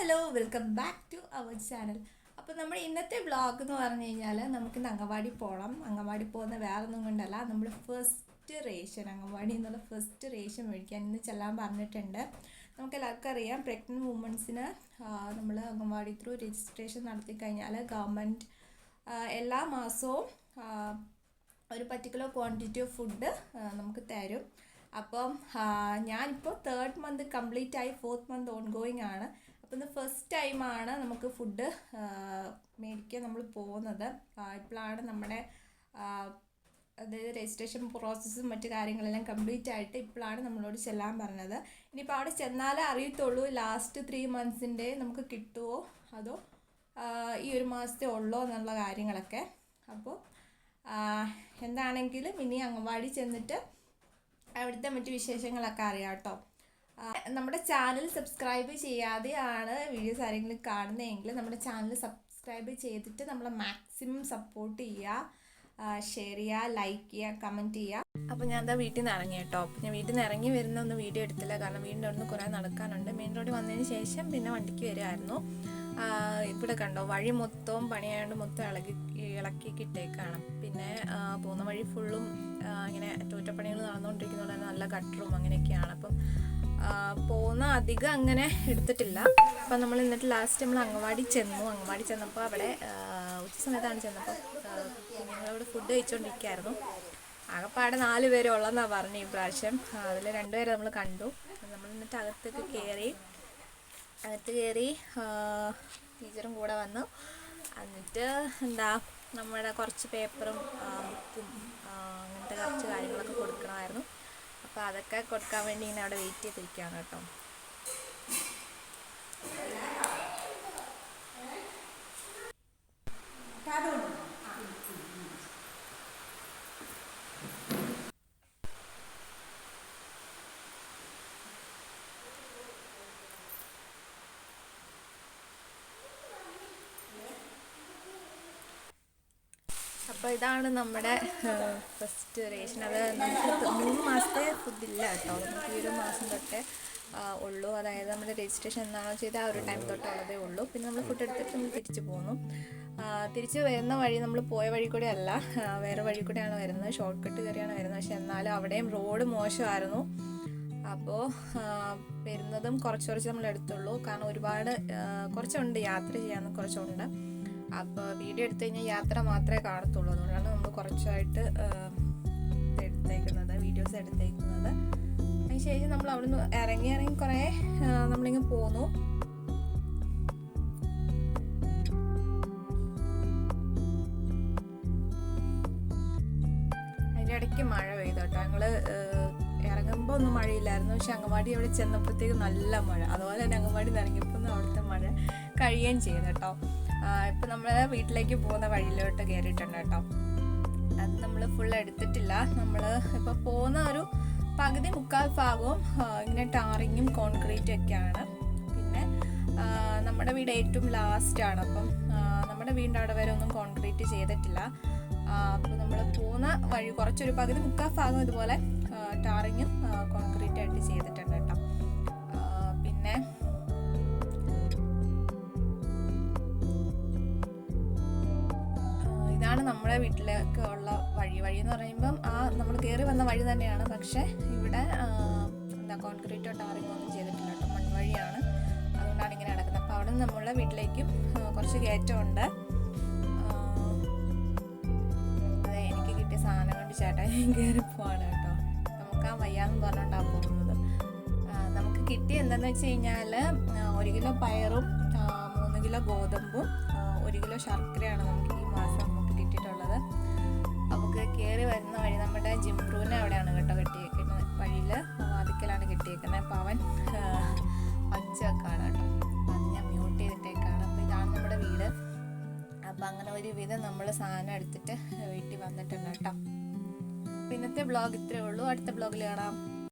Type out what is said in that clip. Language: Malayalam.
Hello welcome back to our channel. അപ്പോൾ നമ്മൾ ഇന്നത്തെ വ്ളോഗ് എന്ന് പറഞ്ഞു കഴിഞ്ഞാൽ നമുക്ക് ഇന്ന് അങ്കവാടി പോകണം അങ്കവാടി പോകുന്ന വേറെ ഒന്നും കൊണ്ടല്ല. നമ്മൾ ഫസ്റ്റ് റേഷൻ അങ്കവാടി എന്നുള്ള ഫസ്റ്റ് റേഷൻ മേടിക്കാൻ ഇന്ന് ചെല്ലാൻ പറഞ്ഞിട്ടുണ്ട്. നമുക്ക് എല്ലാവർക്കും അറിയാം പ്രഗ്നന്റ് വുമൻസിന് നമ്മൾ അങ്കവാടി ത്രൂ രജിസ്ട്രേഷൻ നടത്തി കഴിഞ്ഞാൽ ഗവൺമെന്റ് എല്ലാ മാസവും ഒരു പർട്ടിക്കുലർ ക്വാണ്ടിറ്റി ഓഫ് ഫുഡ് നമുക്ക് തരും. അപ്പം ഞാനിപ്പോൾ തേർഡ് മന്ത് കംപ്ലീറ്റ് ആയി ഫോർത്ത് മന്ത് ഓൺ ഗോയിങ് ആണ്. അപ്പം ഫസ്റ്റ് ടൈമാണ് നമുക്ക് ഫുഡ് മേടിക്കാൻ നമ്മൾ പോകുന്നത്. ഇപ്പോഴാണ് നമ്മുടെ അതായത് രജിസ്ട്രേഷൻ പ്രോസസ്സും മറ്റു കാര്യങ്ങളെല്ലാം കംപ്ലീറ്റ് ആയിട്ട് ഇപ്പോഴാണ് നമ്മളോട് ചെല്ലാൻ പറഞ്ഞത്. ഇനിയിപ്പോൾ അവിടെ ചെന്നാലേ അറിയത്തുള്ളൂ ലാസ്റ്റ് ത്രീ മന്ത്സിന്റെ നമുക്ക് കിട്ടുമോ അതോ ഈ ഒരു മാസത്തെ ഉള്ളോ എന്നുള്ള കാര്യങ്ങളൊക്കെ. അപ്പോൾ എന്താണെങ്കിലും ഇനി അംഗൻവാടി ചെന്നിട്ട് അവിടുത്തെ മറ്റു വിശേഷങ്ങളൊക്കെ അറിയാം കേട്ടോ. നമ്മുടെ ചാനൽ സബ്സ്ക്രൈബ് ചെയ്യാതെയാണ് വീഡിയോസ് ആരെങ്കിലും കാണുന്നതെങ്കിൽ നമ്മുടെ ചാനൽ സബ്സ്ക്രൈബ് ചെയ്തിട്ട് നമ്മളെ മാക്സിമം സപ്പോർട്ട് ചെയ്യുക. ഷെയർ ചെയ്യുക ലൈക്ക് ചെയ്യുക കമന്റ് ചെയ്യുക. അപ്പോൾ ഞാൻ എന്താ വീട്ടിൽ നിന്ന് ഇറങ്ങി കേട്ടോ. അപ്പോൾ ഞാൻ വീട്ടിൽ നിന്ന് ഇറങ്ങി വരുന്ന വീഡിയോ എടുത്തില്ല. കാരണം വീടിന്റെ അവിടെ നിന്ന് കുറേ നടക്കാനുണ്ട്. മെയിൻ റോഡിൽ വന്നതിന് ശേഷം പിന്നെ വണ്ടിക്ക് വരുമായിരുന്നു ഇവിടെ കണ്ടോ? വഴി മൊത്തവും പണിയായതുകൊണ്ട് മൊത്തം ഇളകി ഇളക്കി കിട്ടേക്കാണ് പിന്നെ പോകുന്ന വഴി ഫുള്ളും ഇങ്ങനെ അറ്റകുറ്റപ്പണികൾ നടന്നുകൊണ്ടിരിക്കുന്നതുകൊണ്ട് തന്നെ നല്ല ഗട്ടറും അങ്ങനെയൊക്കെയാണ്. അപ്പം പോകുന്ന അധികം അങ്ങനെ എടുത്തിട്ടില്ല. അപ്പം നമ്മൾ എന്നിട്ട് ലാസ്റ്റ് നമ്മൾ അങ്ങവാടി ചെന്നു. അങ്ങവാടി ചെന്നപ്പോൾ അവിടെ ഉച്ച സമയത്താണ് ചെന്നപ്പോൾ കുഞ്ഞുങ്ങളോട് ഫുഡ് കഴിച്ചുകൊണ്ടിരിക്കുകയായിരുന്നു ആകെപ്പാടെ നാല് പേരുള്ളതെന്നാണ് പറഞ്ഞു ഈ പ്രാവശ്യം. അതിൽ രണ്ടുപേരെ നമ്മൾ കണ്ടു. നമ്മൾ എന്നിട്ട് അകത്തേക്ക് കയറി അകത്ത് കയറി ടീച്ചറും കൂടെ വന്നു. എന്നിട്ട് എന്താ നമ്മുടെ കുറച്ച് പേപ്പറും ബുക്കും അങ്ങനത്തെ കുറച്ച് കാര്യങ്ങളൊക്കെ കൊടുക്കണമായിരുന്നു. അപ്പോൾ അതൊക്കെ കൊടുക്കാൻ വേണ്ടി ഇങ്ങനെ അവിടെ വെയിറ്റ് ചെയ്തിരിക്കുകയാണ് കേട്ടോ. അപ്പോൾ ഇതാണ് നമ്മുടെ ഫസ്റ്റ് റേഷൻ അത് നമുക്ക് മൂന്ന് മാസത്തെ ഫുഡില്ല കേട്ടോ. നമുക്ക് ഈ ഒരു മാസം തൊട്ടേ ഉള്ളൂ. അതായത് നമ്മുടെ രജിസ്ട്രേഷൻ എന്നാണോ ചെയ്ത ആ ഒരു ടൈം തൊട്ടുള്ളതേ ഉള്ളൂ. പിന്നെ നമ്മൾ ഫുഡ് എടുത്തിട്ട് നമ്മൾ തിരിച്ചു പോന്നു. തിരിച്ചു വരുന്ന വഴി നമ്മൾ പോയ വഴി കൂടെ അല്ല. വേറെ വഴി കൂടെയാണ് വരുന്നത്. ഷോർട്ട് കട്ട് കയറിയാണ് വരുന്നത്. പക്ഷെ എന്നാലും അവിടെയും റോഡ് മോശമായിരുന്നു. അപ്പോൾ വരുന്നതും കുറച്ച് കുറച്ച് നമ്മൾ എടുത്തുള്ളൂ. കാരണം ഒരുപാട് കുറച്ചുണ്ട്. യാത്ര ചെയ്യാൻ കുറച്ചുണ്ട്. അപ്പോൾ വീഡിയോ എടുത്തു കഴിഞ്ഞാൽ യാത്ര മാത്രമേ കാണത്തുള്ളൂ. അതുകൊണ്ടാണ് നമ്മൾ കുറച്ചായിട്ട് എടുത്തേക്കുന്നത് വീഡിയോസ് എടുത്തേക്കുന്നത്. അതിനുശേഷം നമ്മൾ അവിടുന്ന് ഇറങ്ങി ഇറങ്ങി കുറേ നമ്മളിങ്ങനെ നമ്മളിങ്ങ് പോന്നു. ഇടയ്ക്ക് മഴ പെയ്തു കേട്ടോ. ഞങ്ങൾ ഇറങ്ങുമ്പോൾ ഒന്നും മഴയില്ലായിരുന്നു. പക്ഷെ അങ്കമാടി അവിടെ ചെന്നപ്പോഴത്തേക്ക് നല്ല മഴ. അതുപോലെ തന്നെ അങ്കമാടി ഇറങ്ങിയപ്പോൾ അവിടുത്തെ മഴ കഴിയുകയും ചെയ്തു കേട്ടോ. ഇപ്പം നമ്മൾ വീട്ടിലേക്ക് പോകുന്ന വഴിയിലോട്ട് കയറിയിട്ടുണ്ട് കേട്ടോ. അത് നമ്മൾ ഫുൾ എടുത്തിട്ടില്ല. നമ്മൾ ഇപ്പോൾ പോകുന്ന ഒരു പകുതി മുക്കാൽ ഭാഗവും ഇങ്ങനെ ടാറിങ്ങും കോൺക്രീറ്റും ഒക്കെയാണ്. പിന്നെ നമ്മുടെ വീട് ഏറ്റവും ലാസ്റ്റ് ആണ്. അപ്പം നമ്മുടെ വീടിന്റെ അവിടെ വരെ ഒന്നും കോൺക്രീറ്റ് ചെയ്തിട്ടില്ല. അപ്പോൾ നമ്മൾ പോകുന്ന വഴി കുറച്ചൊരു പകുതി മുക്കാൽ ഭാഗം ഇതുപോലെ ഇതാണ് നമ്മുടെ വീട്ടിലേക്ക് ഉള്ള വഴി. വഴി എന്ന് പറയുമ്പം ആ നമ്മൾ കയറി വന്ന വഴി തന്നെയാണ്. പക്ഷേ ഇവിടെ എന്താ കോൺക്രീറ്റോ ടാറിങ്ങോ ഒന്നും ചെയ്തിട്ടില്ല കേട്ടോ. മൺവഴിയാണ് അതുകൊണ്ടാണ് ഇങ്ങനെ നടക്കുന്നത്. അപ്പോൾ അവിടെ നമ്മളുടെ വീട്ടിലേക്കും കുറച്ച് കയറ്റമുണ്ട്. അതെ എനിക്ക് കിട്ടിയ സാധനം കൊണ്ട് ചേട്ടാ കയറി പോവാണ് കേട്ടോ. നമുക്ക് ആ വയ്യാന്ന് പറഞ്ഞുകൊണ്ടാണ് പോകുന്നത്. നമുക്ക് കിട്ടിയ എന്താണെന്ന് വെച്ച് കഴിഞ്ഞാൽ ഒരു കിലോ പയറും മൂന്ന് കിലോ ഗോതമ്പും ഒരു കിലോ ശർക്കരയാണ് നമുക്ക് ഈ മാസം കിട്ടിയിട്ടുള്ളത്. നമുക്ക് കയറി വരുന്ന വഴി നമ്മുടെ ജിംപ്രൂവിനെ അവിടെയാണ് കേട്ടോ കെട്ടിയേക്കുന്നത്. വഴിയിൽ വാതിക്കലാണ് കെട്ടിയേക്കുന്നത്. അപ്പോൾ അവൻ പച്ച വെക്കാണ് കേട്ടോ. അത് ഞാൻ മ്യൂട്ട് ചെയ്തിട്ടേക്കാണ്. അപ്പോൾ ഇതാണ് നമ്മുടെ വീട്. അപ്പം അങ്ങനെ ഒരു വിധം നമ്മൾ സാധനം എടുത്തിട്ട് വീട്ടിൽ വന്നിട്ടുണ്ട് കേട്ടോ. ഇന്നത്തെ ബ്ലോഗ് ഇത്രയേ ഉള്ളൂ. അടുത്ത ബ്ലോഗിൽ കാണാം.